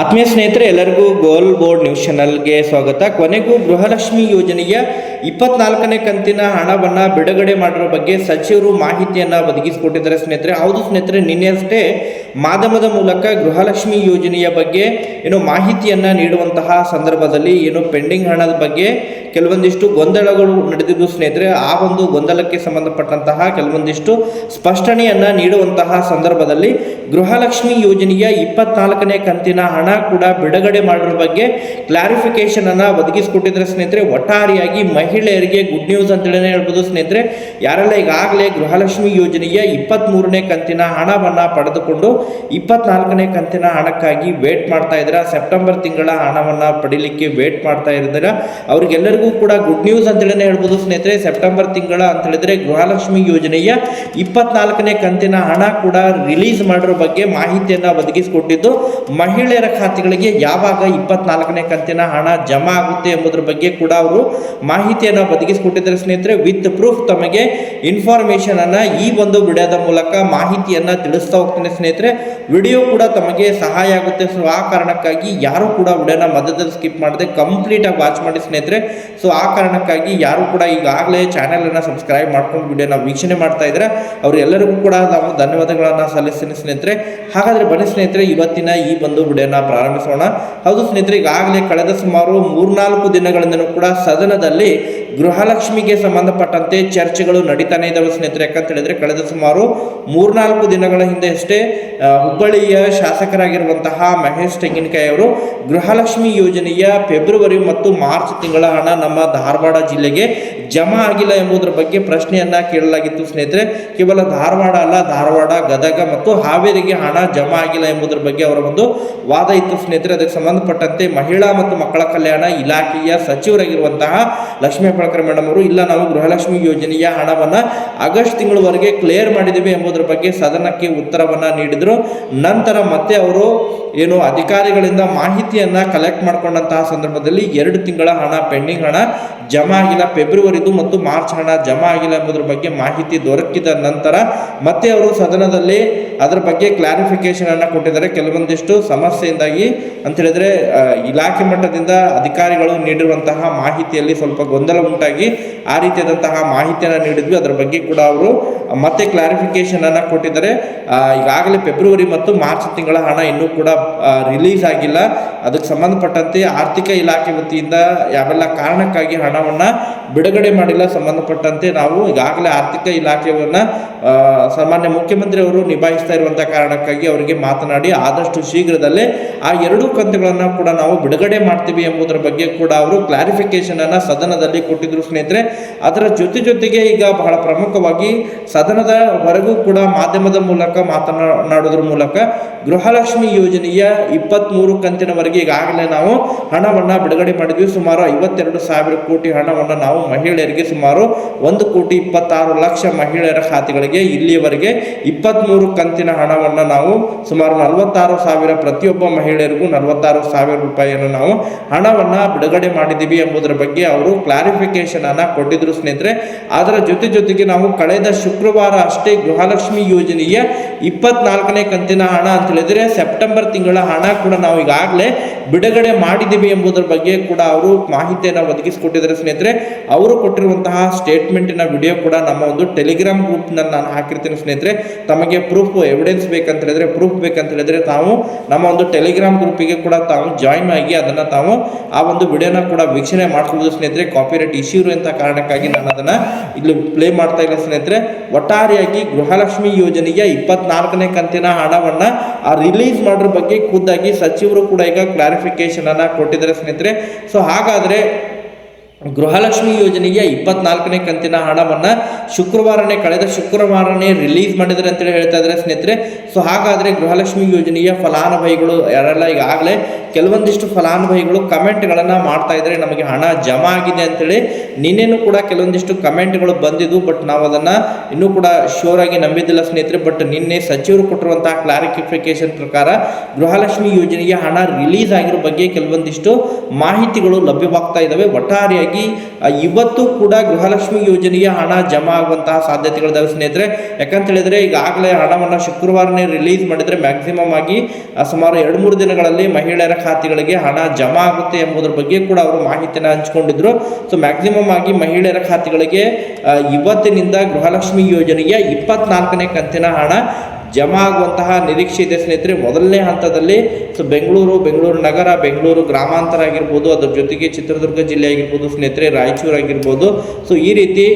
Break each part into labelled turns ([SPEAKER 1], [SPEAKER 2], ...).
[SPEAKER 1] ಆತ್ಮೀಯ ಸ್ನೇಹಿತರೆ, ಎಲ್ಲರಿಗೂ ಗೋಲ್ ಬೋರ್ಡ್ ನ್ಯೂಸ್ ಚಾನಲ್ಗೆ ಸ್ವಾಗತ. ಕೊನೆಗೂ ಗೃಹಲಕ್ಷ್ಮಿ ಯೋಜನೆಯ ಇಪ್ಪತ್ನಾಲ್ಕನೇ ಕಂತಿನ ಹಣವನ್ನು ಬಿಡುಗಡೆ ಮಾಡಿರೋ ಬಗ್ಗೆ ಸಚಿವರು ಮಾಹಿತಿಯನ್ನು ಒದಗಿಸಿಕೊಟ್ಟಿದ್ದಾರೆ ಸ್ನೇಹಿತರೆ. ಹೌದು ಸ್ನೇಹಿತರೆ ನಿನ್ನೆ ಅಷ್ಟೇ ಮಾಧ್ಯಮದ ಮೂಲಕ ಗೃಹಲಕ್ಷ್ಮಿ ಯೋಜನೆಯ ಬಗ್ಗೆ ಏನು ಮಾಹಿತಿಯನ್ನು ನೀಡುವಂತಹ ಸಂದರ್ಭದಲ್ಲಿ ಏನು ಪೆಂಡಿಂಗ್ ಹಣದ ಬಗ್ಗೆ ಕೆಲವೊಂದಿಷ್ಟು ಗೊಂದಲಗಳು ನಡೆದಿದ್ದು ಸ್ನೇಹಿತರೆ, ಆ ಒಂದು ಗೊಂದಲಕ್ಕೆ ಸಂಬಂಧಪಟ್ಟಂತಹ ಕೆಲವೊಂದಿಷ್ಟು ಸ್ಪಷ್ಟನೆಯನ್ನು ನೀಡುವಂತಹ ಸಂದರ್ಭದಲ್ಲಿ ಗೃಹಲಕ್ಷ್ಮಿ ಯೋಜನೆಯ ಇಪ್ಪತ್ನಾಲ್ಕನೇ ಕಂತಿನ ಹಣ ಕೂಡ ಬಿಡುಗಡೆ ಮಾಡಿರೋ ಬಗ್ಗೆ ಕ್ಲಾರಿಫಿಕೇಶನನ್ನು ಒದಗಿಸಿಕೊಟ್ಟಿದ್ರೆ ಸ್ನೇಹಿತರೆ, ಒಟ್ಟಾರೆಯಾಗಿ ಮಹಿಳೆಯರಿಗೆ ಗುಡ್ ನ್ಯೂಸ್ ಅಂತೇಳಿ ಹೇಳ್ಬೋದು ಸ್ನೇಹಿತರೆ. ಯಾರೆಲ್ಲ ಈಗಾಗಲೇ ಗೃಹಲಕ್ಷ್ಮಿ ಯೋಜನೆಯ ಇಪ್ಪತ್ತ್ಮೂರನೇ ಕಂತಿನ ಹಣವನ್ನು ಪಡೆದುಕೊಂಡು ಇಪ್ಪತ್ನಾಲ್ಕನೇ ಕಂತಿನ ಹಣಕ್ಕಾಗಿ ವೇಟ್ ಮಾಡ್ತಾ ಇದ್ದೀರಾ? ಸೆಪ್ಟೆಂಬರ್ ತಿಂಗಳ ಹಣವನ್ನು ಪಡಿಲಿಕ್ಕೆ ವೇಟ್ ಮಾಡ್ತಾ ಇದ್ದೀರಾ? ಅವ್ರಿಗೆಲ್ಲರಿಗೂ ಕೂಡ ಗುಡ್ ನ್ಯೂಸ್ ಅಂತೇಳಿ ಹೇಳ್ಬೋದು ಸ್ನೇಹಿತರೆ. ಸೆಪ್ಟೆಂಬರ್ ತಿಂಗಳ ಅಂತ ಹೇಳಿದ್ರೆ ಗೃಹಲಕ್ಷ್ಮಿ ಯೋಜನೆಯ ಇಪ್ಪತ್ನಾಲ್ಕನೇ ಕಂತಿನ ಹಣ ಕೂಡ ರಿಲೀಸ್ ಮಾಡಿರೋ ಬಗ್ಗೆ ಮಾಹಿತಿಯನ್ನು ಒದಗಿಸಿಕೊಟ್ಟಿದ್ದು, ಮಹಿಳೆಯರ ಖಾತೆಗಳಿಗೆ ಯಾವಾಗ ಇಪ್ಪತ್ನಾಲ್ಕನೇ ಕಂತಿನ ಹಣ ಜಮಾ ಆಗುತ್ತೆ ಎಂಬುದರ ಬಗ್ಗೆ ಕೂಡ ಅವರು ಮಾಹಿತಿಯನ್ನು ಒದಗಿಸಿಕೊಟ್ಟಿದ್ದಾರೆ ಸ್ನೇಹಿತರೆ. ವಿತ್ ಪ್ರೂಫ್ ತಮಗೆ ಇನ್ಫಾರ್ಮೇಶನ್ ಅನ್ನ ಈ ಒಂದು ವಿಡಿಯೋದ ಮೂಲಕ ಮಾಹಿತಿಯನ್ನ ತಿಳಿಸ್ತಾ ಹೋಗ್ತೇನೆ ಸ್ನೇಹಿತರೆ. ವಿಡಿಯೋ ಕೂಡ ತಮಗೆ ಸಹಾಯ ಆಗುತ್ತೆ. ಸೊ ಆ ಕಾರಣಕ್ಕಾಗಿ ಯಾರು ಕೂಡ ವಿಡಿಯೋನ ಮಧ್ಯದಲ್ಲಿ ಸ್ಕಿಪ್ ಮಾಡದೆ ಕಂಪ್ಲೀಟ್ ಆಗಿ ವಾಚ್ ಮಾಡಿ ಸ್ನೇಹಿತರೆ. ಸೊ ಆ ಕಾರಣಕ್ಕಾಗಿ ಯಾರು ಕೂಡ ಈಗಾಗಲೇ ಚಾನೆಲ್ ಅನ್ನ ಸಬ್ಸ್ಕ್ರೈಬ್ ಮಾಡ್ಕೊಂಡು ವಿಡಿಯೋನ ವೀಕ್ಷಣೆ ಮಾಡ್ತಾ ಇದ್ರೆ ಅವರೆಲ್ಲರಿಗೂ ಕೂಡ ನಾವು ಧನ್ಯವಾದಗಳನ್ನು ಸಲ್ಲಿಸ್ತೀನಿ ಸ್ನೇಹಿತರೆ. ಹಾಗಾದ್ರೆ ಬನ್ನಿ ಸ್ನೇಹಿತರೆ, ಇವತ್ತಿನ ಈ ಒಂದು ವಿಡಿಯೋನ ಪ್ರಾರಂಭಿಸೋಣ. ಹೌದು ಸ್ನೇಹಿತರೆ, ಈಗಾಗಲೇ ಕಳೆದ ಸುಮಾರು ಮೂರ್ನಾಲ್ಕು ದಿನಗಳಿಂದಲೂ ಕೂಡ ಸದನದಲ್ಲಿ ಗೃಹಲಕ್ಷ್ಮಿಗೆ ಸಂಬಂಧಪಟ್ಟಂತೆ ಚರ್ಚೆಗಳು ನಡೀತಾನೆ ಇದ್ದಾವೆ ಸ್ನೇಹಿತರೆ. ಯಾಕಂತ ಹೇಳಿದ್ರೆ ಕಳೆದ ಸುಮಾರು ಮೂರ್ನಾಲ್ಕು ದಿನಗಳ ಹಿಂದೆ ಅಷ್ಟೇ ಹುಬ್ಬಳ್ಳಿಯ ಶಾಸಕರಾಗಿರುವಂತಹ ಮಹೇಶ್ ತೆಂಗಿನಕಾಯಿ ಅವರು ಗೃಹಲಕ್ಷ್ಮಿ ಯೋಜನೆಯ ಫೆಬ್ರವರಿ ಮತ್ತು ಮಾರ್ಚ್ ತಿಂಗಳ ಹಣ ನಮ್ಮ ಧಾರವಾಡ ಜಿಲ್ಲೆಗೆ ಜಮಾ ಆಗಿಲ್ಲ ಎಂಬುದರ ಬಗ್ಗೆ ಪ್ರಶ್ನೆಯನ್ನ ಕೇಳಲಾಗಿತ್ತು ಸ್ನೇಹಿತರೆ. ಕೇವಲ ಧಾರವಾಡ ಅಲ್ಲ, ಧಾರವಾಡ, ಗದಗ ಮತ್ತು ಹಾವೇರಿಗೆ ಹಣ ಜಮಾ ಆಗಿಲ್ಲ ಎಂಬುದರ ಬಗ್ಗೆ ಅವರ ಒಂದು ವಾದ ಇತ್ತು ಸ್ನೇಹಿತರೆ. ಅದಕ್ಕೆ ಸಂಬಂಧಪಟ್ಟಂತೆ ಮಹಿಳಾ ಮತ್ತು ಮಕ್ಕಳ ಕಲ್ಯಾಣ ಇಲಾಖೆಯ ಸಚಿವರಾಗಿರುವಂತಹ ಲಕ್ಷ್ಮೀ ಹೆಬ್ಬಾಳ್ಕರ್ ಮೇಡಮ್ ಅವರು, ಇಲ್ಲ ನಾವು ಗೃಹಲಕ್ಷ್ಮಿ ಯೋಜನೆಯ ಹಣವನ್ನು ಆಗಸ್ಟ್ ತಿಂಗಳವರೆಗೆ ಕ್ಲಿಯರ್ ಮಾಡಿದ್ದೀವಿ ಎಂಬುದರ ಬಗ್ಗೆ ಸದನಕ್ಕೆ ಉತ್ತರವನ್ನ ನೀಡಿದರು. ನಂತರ ಮತ್ತೆ ಅವರು ಏನು ಅಧಿಕಾರಿಗಳಿಂದ ಮಾಹಿತಿಯನ್ನ ಕಲೆಕ್ಟ್ ಮಾಡಿಕೊಂಡಂತಹ ಸಂದರ್ಭದಲ್ಲಿ ಎರಡು ತಿಂಗಳ ಹಣ ಪೆಂಡಿಂಗ್ ಹಣ ಜಮಾ ಆಗಿಲ್ಲ. ಫೆಬ್ರವರಿದು ಮತ್ತು ಮಾರ್ಚ್ ಹಣ ಜಮಾ ಆಗಿಲ್ಲ ಎಂಬುದರ ಬಗ್ಗೆ ಮಾಹಿತಿ ದೊರಕಿದ ನಂತರ ಮತ್ತೆ ಅವರು ಸದನದಲ್ಲಿ ಅದರ ಬಗ್ಗೆ ಕ್ಲಾರಿಫಿಕೇಶನ್ ಅನ್ನು ಕೊಟ್ಟಿದ್ದಾರೆ. ಕೆಲವೊಂದಿಷ್ಟು ಸಮಸ್ಯೆಯಿಂದಾಗಿ ಅಂತ ಹೇಳಿದ್ರೆ ಇಲಾಖೆ ಮಟ್ಟದಿಂದ ಅಧಿಕಾರಿಗಳು ನೀಡಿರುವಂತಹ ಮಾಹಿತಿಯಲ್ಲಿ ಸ್ವಲ್ಪ ಗೊಂದಲ ಉಂಟಾಗಿ ಆ ರೀತಿಯಾದಂತಹ ಮಾಹಿತಿಯನ್ನು ನೀಡಿದ್ವಿ. ಅದರ ಬಗ್ಗೆ ಕೂಡ ಅವರು ಮತ್ತೆ ಕ್ಲಾರಿಫಿಕೇಶನ್ ಅನ್ನ ಕೊಟ್ಟಿದ್ದಾರೆ. ಈಗಾಗಲೇ ಫೆಬ್ರವರಿ ಮತ್ತು ಮಾರ್ಚ್ ತಿಂಗಳ ಹಣ ಇನ್ನೂ ಕೂಡ ರಿಲೀಸ್ ಆಗಿಲ್ಲ. ಅದಕ್ಕೆ ಸಂಬಂಧಪಟ್ಟಂತೆ ಆರ್ಥಿಕ ಇಲಾಖೆ ವತಿಯಿಂದ ಯಾವೆಲ್ಲ ಕಾರಣಕ್ಕಾಗಿ ಹಣವನ್ನ ಬಿಡುಗಡೆ ಮಾಡಿಲ್ಲ ಸಂಬಂಧಪಟ್ಟಂತೆ ನಾವು ಈಗಾಗಲೇ ಆರ್ಥಿಕ ಇಲಾಖೆಯನ್ನ ಸಾಮಾನ್ಯ ಮುಖ್ಯಮಂತ್ರಿ ಅವರು ನಿಭಾಯಿಸ್ತಾ ಇರುವಂತಹ ಕಾರಣಕ್ಕಾಗಿ ಅವರಿಗೆ ಮಾತನಾಡಿ ಆದಷ್ಟು ಶೀಘ್ರದಲ್ಲೇ ಆ ಎರಡೂ ಕಂತುಗಳನ್ನ ಕೂಡ ನಾವು ಬಿಡುಗಡೆ ಮಾಡ್ತೀವಿ ಎಂಬುದರ ಬಗ್ಗೆ ಕೂಡ ಅವರು ಕ್ಲಾರಿಫಿಕೇಶನ್ ಅನ್ನ ಸದನದಲ್ಲಿ ಕೊಟ್ಟಿದ್ರು ಸ್ನೇಹಿತರೆ. ಅದರ ಜೊತೆ ಜೊತೆಗೆ ಈಗ ಬಹಳ ಪ್ರಮುಖವಾಗಿ ಸದನದ ಹೊರಗೂ ಕೂಡ ಮಾಧ್ಯಮದ ಮೂಲಕ ಮಾತನಾಡೋದ್ರ ಮೂಲಕ ಗೃಹಲಕ್ಷ್ಮಿ ಯೋಜನೆಯ ಇಪ್ಪತ್ಮೂರು ಕಂತಿನವರೆಗೆ ಈಗಾಗಲೇ ನಾವು ಹಣವನ್ನು ಬಿಡುಗಡೆ ಮಾಡಿದ್ವಿ. ಸುಮಾರು ಐವತ್ತೆರಡು ಸಾವಿರ ಕೋಟಿ ಹಣವನ್ನು ನಾವು ಮಹಿಳೆಯರಿಗೆ ಸುಮಾರು ಒಂದು ಕೋಟಿ ಇಪ್ಪತ್ತಾರು ಲಕ್ಷ ಮಹಿಳೆಯರ ಖಾತೆಗಳಿಗೆ ಇಲ್ಲಿಯವರೆಗೆ ಇಪ್ಪತ್ಮೂರು ಕಂತಿನ ಹಣವನ್ನು ನಾವು ಸುಮಾರು ನಲವತ್ತಾರು ಸಾವಿರ ಪ್ರತಿಯೊಬ್ಬ ಮಹಿಳೆಯರಿಗೂ ನಲವತ್ತಾರು ಸಾವಿರ ರೂಪಾಯಿಯನ್ನು ನಾವು ಹಣವನ್ನು ಬಿಡುಗಡೆ ಮಾಡಿದ್ದೀವಿ ಎಂಬುದರ ಬಗ್ಗೆ ಅವರು ಕ್ಲಾರಿಫಿಕೇಶನ್ ಅನ್ನ ಕೊಟ್ಟಿದ್ರು ಸ್ನೇಹಿತರೆ. ಅದರ ಜೊತೆ ಜೊತೆಗೆ ನಾವು ಕಳೆದ ಶುಕ್ರವಾರ ಅಷ್ಟೇ ಗೃಹಲಕ್ಷ್ಮಿ ಯೋಜನೆಯ ಇಪ್ಪತ್ನಾಲ್ಕನೇ ಕಂತಿನ ಹಣ ಅಂತ ಹೇಳಿದ್ರೆ ಸೆಪ್ಟೆಂಬರ್ ತಿಂಗಳ ಹಣ ಕೂಡ ನಾವು ಈಗಾಗಲೇ ಬಿಡುಗಡೆ ಮಾಡಿದ್ದೀವಿ ಎಂಬುದರ ಬಗ್ಗೆ ಕೂಡ ಅವರು ಮಾಹಿತಿಯನ್ನು ಒದಗಿಸಿಕೊಟ್ಟಿದ್ದಾರೆ ಸ್ನೇಹಿತರೆ. ಅವರು ಕೊಟ್ಟಿರುವಂತಹ ಸ್ಟೇಟ್ಮೆಂಟಿನ ವಿಡಿಯೋ ಕೂಡ ನಮ್ಮ ಒಂದು ಟೆಲಿಗ್ರಾಮ್ ಗ್ರೂಪ್ನಲ್ಲಿ ನಾನು ಹಾಕಿರ್ತೀನಿ ಸ್ನೇಹಿತರೆ. ತಮಗೆ ಪ್ರೂಫ್ ಎವಿಡೆನ್ಸ್ ಬೇಕಂತ ಹೇಳಿದ್ರೆ ಪ್ರೂಫ್ ಬೇಕಂತ ಹೇಳಿದ್ರೆ ತಾವು ನಮ್ಮ ಒಂದು ಟೆಲಿಗ್ರಾಮ್ ಗ್ರೂಪಿಗೆ ಕೂಡ ತಾವು ಜಾಯಿನ್ ಆಗಿ ಅದನ್ನು ತಾವು ಆ ಒಂದು ವಿಡಿಯೋನ ಕೂಡ ವೀಕ್ಷಣೆ ಮಾಡ್ಕೊಬೋದು ಸ್ನೇಹಿತರೆ. ಕಾಪಿರೈಟ್ ಇಶ್ಯೂ ಇರುವಂತ ಕಾರಣಕ್ಕಾಗಿ ನಾನು ಅದನ್ನು ಇಲ್ಲಿ ಪ್ಲೇ ಮಾಡ್ತಾ ಇಲ್ಲ ಸ್ನೇಹಿತರೆ. ಒಟ್ಟಾರೆಯಾಗಿ ಗೃಹಲಕ್ಷ್ಮಿ ಯೋಜನೆಯ ಇಪ್ಪತ್ನಾಲ್ಕನೇ ಕಂತಿನ ಹಣವನ್ನು ಆ ರಿಲೀಸ್ ಮಾಡೋದ್ರ ಬಗ್ಗೆ ಖುದ್ದಾಗಿ ಸಚಿವರು ಕೂಡ ಈಗ ಅನ್ನ ಕೊಟ್ಟಿದ್ದಾರೆ ಸ್ನೇಹಿತರೆ. ಸೊ ಹಾಗಾದ್ರೆ ಗೃಹಲಕ್ಷ್ಮಿ ಯೋಜನೆಯ ಇಪ್ಪತ್ನಾಲ್ಕನೇ ಕಂತಿನ ಹಣವನ್ನು ಶುಕ್ರವಾರನೇ, ಕಳೆದ ಶುಕ್ರವಾರನೇ ರಿಲೀಸ್ ಮಾಡಿದರೆ ಅಂತೇಳಿ ಹೇಳ್ತಾ ಇದ್ದಾರೆ ಸ್ನೇಹಿತರೆ. ಸೊ ಹಾಗಾದರೆ ಗೃಹಲಕ್ಷ್ಮಿ ಯೋಜನೆಯ ಫಲಾನುಭವಿಗಳು ಯಾರೆಲ್ಲ ಈಗಾಗಲೇ ಕೆಲವೊಂದಿಷ್ಟು ಫಲಾನುಭವಿಗಳು ಕಮೆಂಟ್ಗಳನ್ನು ಮಾಡ್ತಾ ಇದ್ದಾರೆ ನಮಗೆ ಹಣ ಜಮಾ ಆಗಿದೆ ಅಂತೇಳಿ ನಿನ್ನೆನೂ ಕೂಡ ಕೆಲವೊಂದಿಷ್ಟು ಕಮೆಂಟ್ಗಳು ಬಂದಿದ್ವು ಬಟ್ ನಾವು ಅದನ್ನು ಇನ್ನೂ ಕೂಡ ಶ್ಯೂರ್ ಆಗಿ ನಂಬಿದ್ದಿಲ್ಲ ಸ್ನೇಹಿತರೆ. ಬಟ್ ನಿನ್ನೆ ಸಚಿವರು ಕೊಟ್ಟಿರುವಂತಹ ಕ್ಲಾರಿಫಿಕೇಶನ್ ಪ್ರಕಾರ ಗೃಹಲಕ್ಷ್ಮಿ ಯೋಜನೆಯ ಹಣ ರಿಲೀಸ್ ಆಗಿರೋ ಬಗ್ಗೆ ಕೆಲವೊಂದಿಷ್ಟು ಮಾಹಿತಿಗಳು ಲಭ್ಯವಾಗ್ತಾ ಇದ್ದಾವೆ. ಒಟ್ಟಾರೆಯಾಗಿ ಇವತ್ತು ಕೂಡ ಗೃಹಲಕ್ಷ್ಮಿ ಯೋಜನೆಯ ಹಣ ಜಮಾ ಆಗುವಂತಹ ಸಾಧ್ಯತೆಗಳಿದಾವೆ ಸ್ನೇಹಿತರೆ. ಯಾಕಂತ ಹೇಳಿದ್ರೆ ಈಗಾಗಲೇ ಹಣವನ್ನು ಶುಕ್ರವಾರನೇ ರಿಲೀಸ್ ಮಾಡಿದ್ರೆ ಮ್ಯಾಕ್ಸಿಮಮ್ ಆಗಿ ಸುಮಾರು ಎರಡು ಮೂರು ದಿನಗಳಲ್ಲಿ ಮಹಿಳೆಯರ ಖಾತೆಗಳಿಗೆ ಹಣ ಜಮಾ ಆಗುತ್ತೆ ಎಂಬುದರ ಬಗ್ಗೆ ಕೂಡ ಅವರು ಮಾಹಿತಿಯನ್ನು ಹಂಚಿಕೊಂಡಿದ್ರು. ಸೊ ಮ್ಯಾಕ್ಸಿಮಮ್ ಆಗಿ ಮಹಿಳೆಯರ ಖಾತೆಗಳಿಗೆ ಇವತ್ತಿನಿಂದ ಗೃಹಲಕ್ಷ್ಮಿ ಯೋಜನೆಯ ಇಪ್ಪತ್ನಾಲ್ಕನೇ ಕಂತಿನ ಹಣ ಜಮಾ ಆಗುವಂತಹ ನಿರೀಕ್ಷೆ ಇದೆ ಸ್ನೇಹಿತರೆ. ಮೊದಲನೇ ಹಂತದಲ್ಲಿ ಸೊ ಬೆಂಗಳೂರು ಬೆಂಗಳೂರು ನಗರ, ಬೆಂಗಳೂರು ಗ್ರಾಮಾಂತರ ಆಗಿರ್ಬೋದು, ಅದ್ರ ಜೊತೆಗೆ ಚಿತ್ರದುರ್ಗ ಜಿಲ್ಲೆ ಆಗಿರ್ಬೋದು, ಸ್ನೇಹಿತರೆ, ರಾಯಚೂರು ಆಗಿರ್ಬೋದು. ಸೊ ಈ ರೀತಿ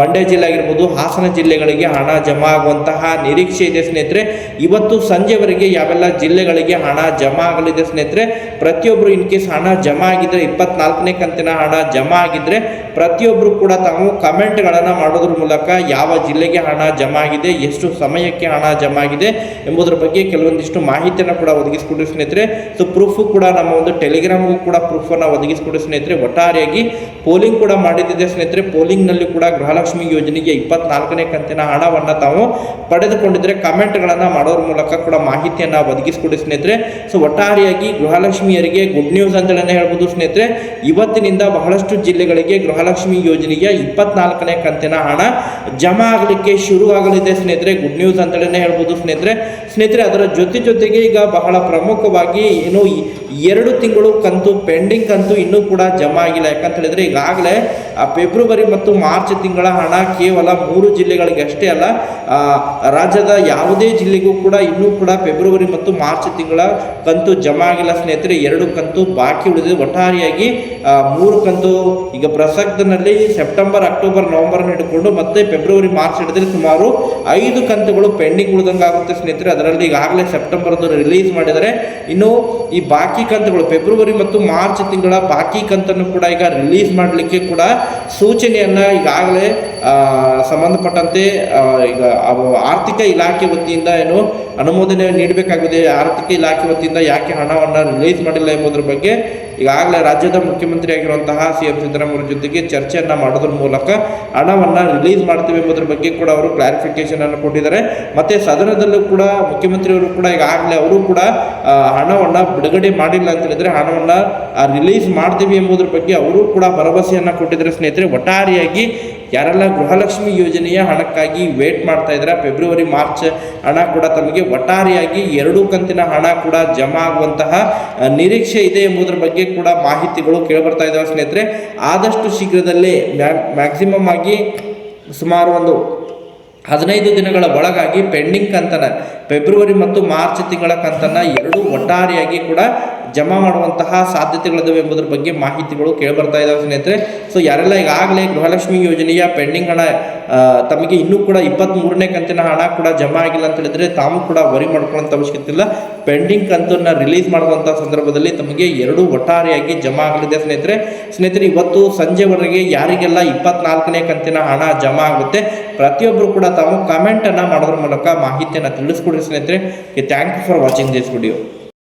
[SPEAKER 1] ಮಂಡ್ಯ ಜಿಲ್ಲೆ ಆಗಿರ್ಬೋದು, ಹಾಸನ ಜಿಲ್ಲೆಗಳಿಗೆ ಹಣ ಜಮಾ ಆಗುವಂತಹ ನಿರೀಕ್ಷೆ ಇದೆ ಸ್ನೇಹಿತರೆ. ಇವತ್ತು ಸಂಜೆವರೆಗೆ ಯಾವೆಲ್ಲ ಜಿಲ್ಲೆಗಳಿಗೆ ಹಣ ಜಮಾ ಆಗಲಿದೆ ಸ್ನೇಹಿತರೆ ಪ್ರತಿಯೊಬ್ಬರು ಇನ್ ಕೇಸ್ ಹಣ ಜಮಾ ಆಗಿದ್ರೆ, ಇಪ್ಪತ್ನಾಲ್ಕನೇ ಕಂತಿನ ಹಣ ಜಮಾ ಆಗಿದ್ರೆ ಪ್ರತಿಯೊಬ್ಬರು ಕೂಡ ತಾವು ಕಮೆಂಟ್ಗಳನ್ನು ಮಾಡೋದ್ರ ಮೂಲಕ ಯಾವ ಜಿಲ್ಲೆಗೆ ಹಣ ಜಮಾ ಆಗಿದೆ, ಎಷ್ಟು ಸಮಯಕ್ಕೆ ಹಣ ಜಮಾ ಆಗಿದೆ ಎಂಬುದರ ಬಗ್ಗೆ ಕೆಲವೊಂದಿಷ್ಟು ಮಾಹಿತಿಯನ್ನು ಕೂಡ ಒದಗಿಸಿಕೊಡಿ ಸ್ನೇಹಿತರೆ. ಸೊ ಪ್ರೂಫ್ ಕೂಡ ನಮ್ಮ ಒಂದು ಟೆಲಿಗ್ರಾಮ್ಗೂ ಕೂಡ ಪ್ರೂಫನ್ನು ಒದಗಿಸ್ಕೊಡಿ ಸ್ನೇಹಿತರೆ. ಒಟ್ಟಾರೆಯಾಗಿ ಪೋಲಿಂಗ್ ಕೂಡ ಮಾಡಿದ್ದಿದೆ ಸ್ನೇಹಿತರೆ. ಪೋಲಿಂಗ್ನಲ್ಲಿ ಕೂಡ ಗೃಹಲಕ್ಷ್ಮಿ ಯೋಜನೆಗೆ ಇಪ್ಪತ್ನಾಲ್ಕನೇ ಕಂತಿನ ಹಣವನ್ನು ತಾವು ಪಡೆದುಕೊಂಡಿದ್ರೆ ಕಮೆಂಟ್ಗಳನ್ನು ಮಾಡೋದ್ರ ಮೂಲಕ ಕೂಡ ಮಾಹಿತಿಯನ್ನು ಒದಗಿಸ್ಕೊಡಿ ಸ್ನೇಹಿತರೆ. ಸೊ ಒಟ್ಟಾರೆಯಾಗಿ ಗೃಹಲಕ್ಷ್ಮಿಯರಿಗೆ ಗುಡ್ ನ್ಯೂಸ್ ಅಂತಲೇ ಹೇಳ್ಬೋದು ಸ್ನೇಹಿತರೆ. ಇವತ್ತಿನಿಂದ ಬಹಳಷ್ಟು ಜಿಲ್ಲೆಗಳಿಗೆ ಗೃಹಲಕ್ಷ್ಮಿ ಯೋಜನೆಯ ಇಪ್ಪತ್ನಾಲ್ಕನೇ ಕಂತಿನ ಹಣ ಜಮಾ ಆಗಲಿಕ್ಕೆ ಶುರು ಆಗಲಿದೆ ಸ್ನೇಹಿತರೆ ಗುಡ್ ನ್ಯೂಸ್ ಅಂತಲೇ ಹೇಳ್ಬೋದು ಸ್ನೇಹಿತರೆ. ಸ್ನೇಹಿತರೆ, ಅದರ ಜೊತೆ ಜೊತೆಗೆ ಈಗ ಬಹಳ ಪ್ರಮುಖವಾಗಿ ಏನು ಎರಡು ತಿಂಗಳು ಕಂತು, ಪೆಂಡಿಂಗ್ ಕಂತು ಇನ್ನೂ ಕೂಡ ಜಮಾ ಆಗಿಲ್ಲ. ಯಾಕಂತ ಹೇಳಿದ್ರೆ ಈಗಾಗಲೇ ಫೆಬ್ರವರಿ ಮತ್ತು ಮಾರ್ಚ್ ತಿಂಗಳ ಹಣ ಕೇವಲ ಮೂರು ಜಿಲ್ಲೆಗಳಿಗೆ ಅಷ್ಟೇ ಅಲ್ಲ ರಾಜ್ಯದ ಯಾವುದೇ ಜಿಲ್ಲೆಗೂ ಕೂಡ ಇನ್ನೂ ಕೂಡ ಫೆಬ್ರವರಿ ಮತ್ತು ಮಾರ್ಚ್ ತಿಂಗಳ ಕಂತು ಜಮಾ ಆಗಿಲ್ಲ. ಸ್ನೇಹಿತರೆ, ಎರಡು ಕಂತು ಬಾಕಿ ಉಳಿದಿದೆ. ಒಟ್ಟಾರೆಯಾಗಿ ಮೂರು ಕಂತು ಈಗ ಪ್ರಸಕ್ತನಲ್ಲಿ ಸೆಪ್ಟೆಂಬರ್, ಅಕ್ಟೋಬರ್ ನವೆಂಬರ್ ಹಿಡ್ಕೊಂಡು ಮತ್ತೆ ಫೆಬ್ರವರಿ, ಮಾರ್ಚ್ ಹಿಡಿದ್ರೆ ಸುಮಾರು ಐದು ಕಂತುಗಳು ಪೆಂಡಿಂಗ್ ಉಳಿದಂಗೆ ಆಗುತ್ತೆ ಸ್ನೇಹಿತರೆ. ಅದರಲ್ಲಿ ಈಗಾಗಲೇ ಸೆಪ್ಟೆಂಬರ್ದು ರಿಲೀಸ್ ಮಾಡಿದರೆ ಇನ್ನು ಈ ಬಾಕಿ ಕಂತುಗಳು ಫೆಬ್ರವರಿ ಮತ್ತು ಮಾರ್ಚ್ ತಿಂಗಳ ಬಾಕಿ ಕಂತನ್ನು ಕೂಡ ಈಗ ರಿಲೀಸ್ ಮಾಡಲಿಕ್ಕೆ ಕೂಡ ಸೂಚನೆಯನ್ನ ಈಗಾಗಲೇ ಸಂಬಂಧಪಟ್ಟಂತೆ ಈಗ ಆರ್ಥಿಕ ಇಲಾಖೆ ವತಿಯಿಂದ ಏನು ಅನುಮೋದನೆ ನೀಡಬೇಕಾಗಿದೆ, ಆರ್ಥಿಕ ಇಲಾಖೆ ವತಿಯಿಂದ ಯಾಕೆ ಹಣವನ್ನು ರಿಲೀಸ್ ಮಾಡಿಲ್ಲ ಎಂಬುದರ ಬಗ್ಗೆ ಈಗಾಗಲೇ ರಾಜ್ಯದ ಮುಖ್ಯಮಂತ್ರಿ ಆಗಿರುವಂತಹ ಸಿ ಎಂ ಸಿದ್ದರಾಮಯ್ಯ ಜೊತೆಗೆ ಚರ್ಚೆಯನ್ನು ಮಾಡೋದ್ರ ಮೂಲಕ ಹಣವನ್ನು ರಿಲೀಸ್ ಮಾಡ್ತೀವಿ ಎಂಬುದರ ಬಗ್ಗೆ ಕೂಡ ಅವರು ಕ್ಲಾರಿಫಿಕೇಶನ್ ಅನ್ನು ಕೊಟ್ಟಿದ್ದಾರೆ. ಮತ್ತೆ ಸದನದಲ್ಲೂ ಕೂಡ ಮುಖ್ಯಮಂತ್ರಿಯವರು ಕೂಡ ಈಗಾಗಲೇ ಅವರು ಕೂಡ ಹಣವನ್ನು ಬಿಡುಗಡೆ ಮಾಡಿಲ್ಲ ಅಂತ ಹೇಳಿದ್ರೆ ಹಣವನ್ನು ರಿಲೀಸ್ ಮಾಡ್ತೀವಿ ಎಂಬುದರ ಬಗ್ಗೆ ಅವರು ಕೂಡ ಭರವಸೆಯನ್ನು ಕೊಟ್ಟಿದ್ದಾರೆ ಸ್ನೇಹಿತರೆ, ಒಟ್ಟಾರೆಯಾಗಿ ಯಾರೆಲ್ಲ ಗೃಹಲಕ್ಷ್ಮಿ ಯೋಜನೆಯ ಹಣಕ್ಕಾಗಿ ವೇಟ್ ಮಾಡ್ತಾ ಇದ್ದಾರೆ ಫೆಬ್ರವರಿ ಮಾರ್ಚ್ ಹಣ ಕೂಡ ತಮಗೆ ಒಟ್ಟಾರೆಯಾಗಿ ಎರಡು ಕಂತಿನ ಹಣ ಕೂಡ ಜಮಾ ಆಗುವಂತಹ ನಿರೀಕ್ಷೆ ಇದೆ ಎಂಬುದರ ಬಗ್ಗೆ ಕೂಡ ಮಾಹಿತಿಗಳು ಕೇಳಿಬರ್ತಾ ಇದ್ದಾವೆ ಸ್ನೇಹಿತರೆ. ಆದಷ್ಟು ಶೀಘ್ರದಲ್ಲೇ ಮ್ಯಾಕ್ಸಿಮಮ್ ಆಗಿ ಸುಮಾರು ಒಂದು ಹದಿನೈದು ದಿನಗಳ ಒಳಗಾಗಿ ಪೆಂಡಿಂಗ್ ಕಂತನ ಫೆಬ್ರವರಿ ಮತ್ತು ಮಾರ್ಚ್ ತಿಂಗಳ ಕಂತನ್ನ ಎರಡೂ ಒಟ್ಟಾರೆಯಾಗಿ ಕೂಡ ಜಮಾ ಮಾಡುವಂತಹ ಸಾಧ್ಯತೆಗಳಿದಾವೆ ಎಂಬುದರ ಬಗ್ಗೆ ಮಾಹಿತಿಗಳು ಕೇಳಿಬರ್ತಾ ಇದ್ದಾವೆ ಸ್ನೇಹಿತರೆ. ಸೊ ಯಾರೆಲ್ಲ ಈಗಾಗಲೇ ಗೃಹಲಕ್ಷ್ಮಿ ಯೋಜನೆಯ ಪೆಂಡಿಂಗ್ ಹಣ ತಮಗೆ ಇನ್ನೂ ಕೂಡ ಇಪ್ಪತ್ತ್ ಮೂರನೇ ಕಂತಿನ ಹಣ ಕೂಡ ಜಮಾ ಆಗಿಲ್ಲ ಅಂತ ಹೇಳಿದ್ರೆ ತಾವು ಕೂಡ ವರಿ ಮಾಡ್ಕೊಳ್ಳೋಂಥ ಅವಶ್ಯಕತೆ ಇಲ್ಲ. ಪೆಂಡಿಂಗ್ ಕಂತನ್ನ ರಿಲೀಸ್ ಮಾಡುವಂಥ ಸಂದರ್ಭದಲ್ಲಿ ತಮಗೆ ಎರಡು ಒಟ್ಟಾರೆಯಾಗಿ ಜಮಾ ಆಗಲಿದೆ ಸ್ನೇಹಿತರೆ. ಸ್ನೇಹಿತರೆ, ಇವತ್ತು ಸಂಜೆವರೆಗೆ ಯಾರಿಗೆಲ್ಲ ಇಪ್ಪತ್ನಾಲ್ಕನೇ ಕಂತಿನ ಹಣ ಜಮಾ ಆಗುತ್ತೆ, ಪ್ರತಿಯೊಬ್ಬರು ಕೂಡ ತಾವು ಕಮೆಂಟ್ ಅನ್ನ ಮಾಡೋದ್ರ ಮೂಲಕ ಮಾಹಿತಿಯನ್ನು ತಿಳಿಸ್ಕೊಡ್ರಿ ಸ್ನೇಹಿತರೆ. Thank you for watching this video